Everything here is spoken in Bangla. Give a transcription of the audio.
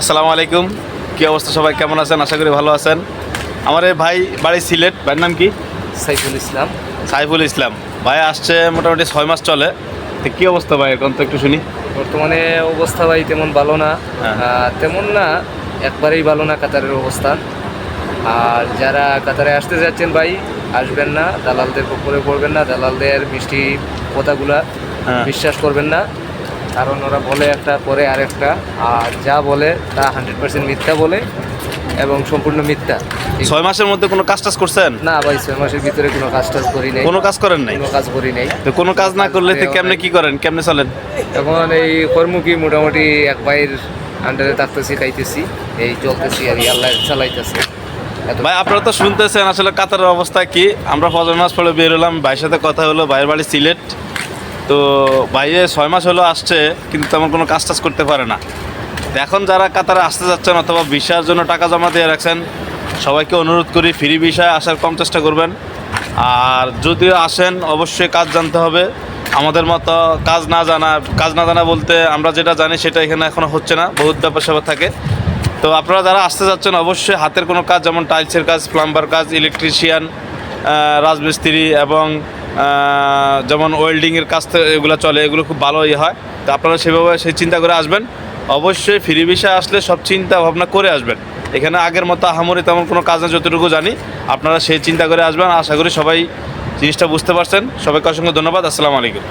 আসসালামু আলাইকুম। কি অবস্থা সবাই? কেমন আছেন? আশা করি ভালো আছেন। আমার এই ভাই বাড়ি সিলেট। ভাইয়ের নাম কি? সাইফুল ইসলাম। সাইফুল ইসলাম। ভাই আসছে মোটামুটি ছয় মাস চলে। তো কী অবস্থা ভাই? এখন তো একটু শুনি। বর্তমানে অবস্থা ভাই তেমন ভালো না। হ্যাঁ। তেমন না একবারেই ভালো না কাতারের অবস্থা। আর যারা কাতারে আসতে যাচ্ছেন ভাই আসবেন না। দালালদের উপরে পড়বেন না। দালালদের মিষ্টি কথাগুলা হ্যাঁ। বিশ্বাস করবেন না। কারণ ওরা বলে একটা পরে আরেকটা আর যা বলে তা হান্ড্রেড পার্সেন্ট মিথ্যা বলে এবং সম্পূর্ণ মিথ্যা। ছয় মাসের মধ্যে কোনো কাজ টাজ করছেন? না ভাই ছয় মাসের ভিতরে কোনো কাজ টাজ করি নাই। কোনো কাজ করেন নাই? কোনো কাজ করি নাই। তো কোনো কাজ না করলে তো কেমনে কি করেন? কেমনে চলেন? এখন এই কর্মকি মোটামুটি এক ভাইয়ের আন্ডারে থাকতেছি খাইতেছি এই চলতেছি আর আল্লাহ চালাইতেছে। ভাই আপনারা তো শুনতেছেন আসলে কাতারের অবস্থা কি? আমরা ফজর মাস পরে বের হলাম ভাইয়ের সাথে কথা হলো ভাইয়ের বাড়ি সিলেট। তো ভাইয়ে ছয় মাস হলো আসছে, কিন্তু তেমন কোনো কাজ টাজ করতে পারে না। এখন যারা কাতারে আসতে যাচ্ছেন অথবা ভিসার জন্য টাকা জমা দিয়ে রাখছেন, সবাইকে অনুরোধ করি, ফ্রি ভিসায় আসার কম চেষ্টা করবেন। আর যদিও আসেন, অবশ্যই কাজ জানতে হবে। আমাদের মতো কাজ না জানা, কাজ না জানা বলতে আমরা যেটা জানি সেটা এখানে এখনও হচ্ছে না, বহুত ব্যাপার স্যাপার থাকে। তো আপনারা যারা আসতে যাচ্ছেন, অবশ্যই হাতের কোনো কাজ, যেমন টাইলসের কাজ, প্লাম্বার কাজ, ইলেকট্রিশিয়ান রাজমিস্ত্রি এবং যেমন ওয়েল্ডিংয়ের কাজ এগুলো চলে, এগুলো খুব ভালো ইয়ে হয়। তো আপনারা সেভাবে সেই চিন্তা করে আসবেন। অবশ্যই ফ্রি ভিসা আসলে সব চিন্তা ভাবনা করে আসবেন। এখানে আগের মতো আহামরি তেমন কোনো কাজ না যতটুকু জানি। আপনারা সেই চিন্তা করে আসবেন। আশা করি সবাই জিনিসটা বুঝতে পারছেন। সবাইকে অসংখ্য ধন্যবাদ। আসসালামু আলাইকুম।